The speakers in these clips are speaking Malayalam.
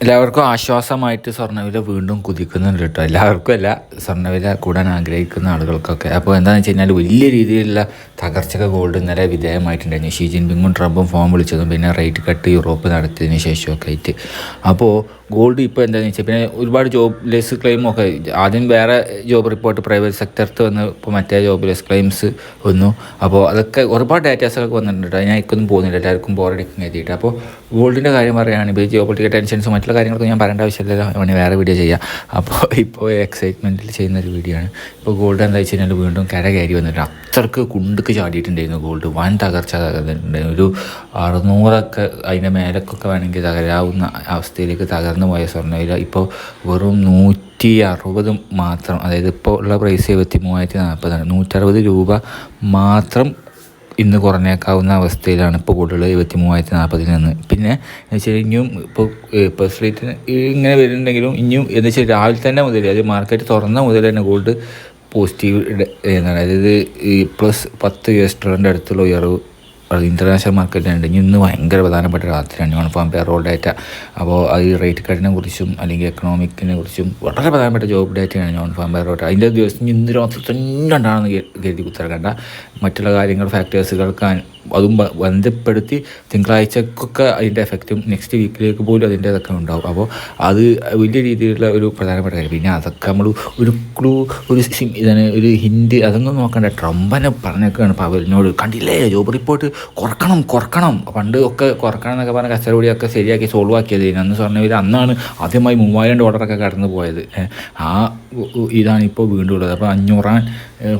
എല്ലാവർക്കും ആശ്വാസമായിട്ട് സ്വർണവില വീണ്ടും കുതിക്കുന്നുണ്ട് കേട്ടോ. എല്ലാവർക്കും അല്ല സ്വർണവില കൂടാൻ ആഗ്രഹിക്കുന്ന ആളുകൾക്കൊക്കെ. അപ്പോൾ എന്താണെന്ന് വെച്ച് കഴിഞ്ഞാൽ വലിയ രീതിയിലുള്ള തകർച്ചക ഗോൾഡ് ഇന്നലെ വിധേയമായിട്ടുണ്ടായിരുന്നു. ഷീ ജിൻപിങ്ങും ട്രംപും ഫോം വിളിച്ചതും പിന്നെ റേറ്റ് കട്ട് യൂറോപ്പ് നടത്തിയതിന് ശേഷമൊക്കെ ആയിട്ട്. അപ്പോൾ ഗോൾഡ് ഇപ്പോൾ എന്താണെന്ന് വെച്ചാൽ പിന്നെ ഒരുപാട് ജോബ് ലെസ് ക്ലെയിം ഒക്കെ ആദ്യം വേറെ ജോബ് റിപ്പോർട്ട് പ്രൈവറ്റ് സെക്ടർത്ത് വന്ന് ഇപ്പോൾ മറ്റേ ജോബ് ലെസ് ക്ലെയിംസ് വന്നു. അപ്പോൾ അതൊക്കെ ഒരുപാട് ഡാറ്റാസൊക്കെ വന്നിട്ടുണ്ട് ഞാൻ ഇക്കൊന്നും പോകുന്നില്ല. എല്ലാവർക്കും ബോറടിക്കും കരുതിയിട്ട്. അപ്പോൾ ഗോൾഡിന്റെ കാര്യം പറയുകയാണെങ്കിൽ ജിയോ പൊളിറ്റിക്കൽ ടെൻഷൻസും മറ്റുള്ള കാര്യങ്ങളൊക്കെ ഞാൻ പറയേണ്ട ആവശ്യമില്ലല്ലോ. വേണമെങ്കിൽ വേറെ വീഡിയോ ചെയ്യാം. അപ്പോൾ ഇപ്പോൾ എക്സൈറ്റ്മെന്റിൽ ചെയ്യുന്ന ഒരു വീഡിയോ ആണ്. ഇപ്പോൾ ഗോൾഡ് എന്താ വെച്ച് കഴിഞ്ഞാൽ വീണ്ടും കര കയറി വന്നിട്ട് അത്രയ്ക്ക് കുണ്ടുക്ക് ചാടിയിട്ടുണ്ടായിരുന്നു ഗോൾഡ് വൻ തകർച്ച തകർന്നിട്ടുണ്ടായിരുന്നു. ഒരു അറുന്നൂറൊക്കെ അതിന്റെ മേലക്കൊക്കെ വേണമെങ്കിൽ തകരാവുന്ന അവസ്ഥയിലേക്ക് തകർന്നു പോയ സ്വർണവില ഇപ്പോൾ വെറും നൂറ്റി അറുപത് മാത്രം അതായത് ഇപ്പോൾ ഉള്ള പ്രൈസ് എഴുപത്തി മൂവായിരത്തി നാൽപ്പതാണ് നൂറ്ററുപത് രൂപ മാത്രം ഇന്ന് കുറഞ്ഞേക്കാവുന്ന അവസ്ഥയിലാണ് ഇപ്പോൾ കൂടുതൽ ഇരുപത്തി മൂവായിരത്തി നാൽപ്പതിൽ നിന്ന്. പിന്നെ എന്ന് വെച്ചാൽ ഇനിയും ഇപ്പോൾ ഇപ്പോൾ റേറ്റിന് ഇങ്ങനെ വരുന്നുണ്ടെങ്കിലും ഇനിയും എന്ന് വെച്ചാൽ രാവിലെ തന്നെ മുതൽ അതായത് മാർക്കറ്റ് തുറന്ന മുതൽ തന്നെ ഗോൾഡ് പോസിറ്റീവ് എന്താണ് അതായത് ഈ പ്ലസ് പത്ത് യു എസ് അടുത്തുള്ള ഉയർവ് ഇന്റർനാഷണൽ മാർക്കറ്റിലുണ്ട് ഇനി ഇന്ന് ഭയങ്കര പ്രധാനപ്പെട്ട രാത്രിയാണ് യൂണിഫോം പേറോൾ ഡാറ്റ അപ്പോൾ അത് റേറ്റ് കട്ടിനെ കുറിച്ചും അല്ലെങ്കിൽ എക്കണോമിക്കിനെ കുറിച്ചും വളരെ പ്രധാനപ്പെട്ട ജോബ് ഡാറ്റയാണ് യൂണിഫോം പേറോൾ അതിന്റെ ദിവസം ഇന്ന് രാത്രി തന്നെ ഉണ്ടാണെന്ന് കരുതി കുത്തിറക്കണ്ട മറ്റുള്ള കാര്യങ്ങൾ ഫാക്ടേഴ്സുകൾക്ക് അതും ബന്ധപ്പെടുത്തി തിങ്കളാഴ്ചക്കൊക്കെ അതിന്റെ എഫക്റ്റും നെക്സ്റ്റ് വീക്കിലേക്ക് പോലും അതിന്റെ ഇതൊക്കെ ഉണ്ടാവും. അപ്പോൾ അത് വലിയ രീതിയിലുള്ള ഒരു പ്രധാനപ്പെട്ട കാര്യം. പിന്നെ അതൊക്കെ നമ്മൾ ഒരു ക്ലൂ ഒരു ഇതാണ് ഒരു ഹിൻഡ് അതൊന്നും നോക്കണ്ട. ട്രംപനെ പറഞ്ഞേക്കാണ് പവലിനോട് കണ്ടില്ലേ? ജോബ് റിപ്പോർട്ട് കുറക്കണം കുറക്കണം. പണ്ട് ഒക്കെ കുറക്കണം എന്നൊക്കെ പറഞ്ഞ കച്ചറോടിയൊക്കെ ശരിയാക്കി സോൾവ് ആക്കിയത് അന്ന് സ്വർണവില അന്നാണ് ആദ്യമായി മൂവായിരം ഡോളറൊക്കെ കടന്നു പോയത് ആ ഇതാണ് ഇപ്പോൾ വീണ്ടും ഉള്ളത്. അപ്പോൾ അഞ്ഞൂറാൻ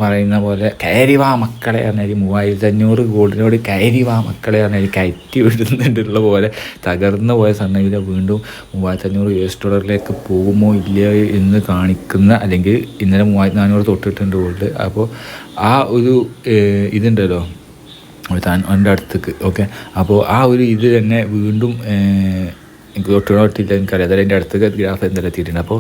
പറയുന്ന പോലെ കയറി വാ മക്കളെ പറഞ്ഞാൽ മൂവായിരത്തി അഞ്ഞൂറ് ഗോൾഡിനോട് കയറി വാ മക്കളെ പറഞ്ഞാൽ കയറ്റി വിടുന്നുണ്ടുള്ള പോലെ തകർന്നു പോയ സ്വർണവില വീണ്ടും മൂവായിരത്തി അഞ്ഞൂറ് യു എസ് ഡോളറിലേക്ക് പോകുമോ ഇല്ലയോ എന്ന് കാണിക്കുന്ന അല്ലെങ്കിൽ ഇന്നലെ മൂവായിരത്തി നാനൂറ് തൊട്ടിട്ടുണ്ട് ഗോൾഡ്. അപ്പോൾ ആ ഒരു ഇതുണ്ടല്ലോ താൻ എന്റെ അടുത്തേക്ക് ഓക്കെ? അപ്പോൾ ആ ഒരു ഇത് തന്നെ വീണ്ടും എനിക്ക് തൊട്ടിടോ തൊട്ടില്ല എനിക്കറിയാം. അതായത് എന്റെ അടുത്ത ഗ്രാഫ് എന്തായാലും എത്തിയിട്ടുണ്ട്. അപ്പോൾ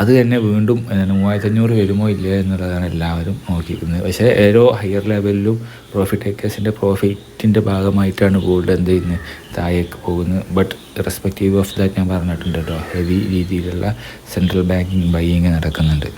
അത് തന്നെ വീണ്ടും മൂവായിരത്തി അഞ്ഞൂറ് വരുമോ ഇല്ല എന്നുള്ളതാണ് എല്ലാവരും നോക്കിയിരിക്കുന്നത്. പക്ഷേ ഓരോ ഹയർ ലെവലിലും പ്രോഫിറ്റ് ടേക്കേഴ്സിന്റെ പ്രോഫിറ്റിന്റെ ഭാഗമായിട്ടാണ് ഗോൾഡ് എന്ത് ചെയ്യുന്നത്? താഴേക്ക് പോകുന്നത്. ബട്ട് റെസ്പെക്റ്റീവ് ഓഫ് ദാറ്റ് ഞാൻ പറഞ്ഞിട്ടുണ്ട് കേട്ടോ. ഹെവി രീതിയിലുള്ള സെൻട്രൽ ബാങ്കിങ് ബൈയിങ് നടക്കുന്നുണ്ട്.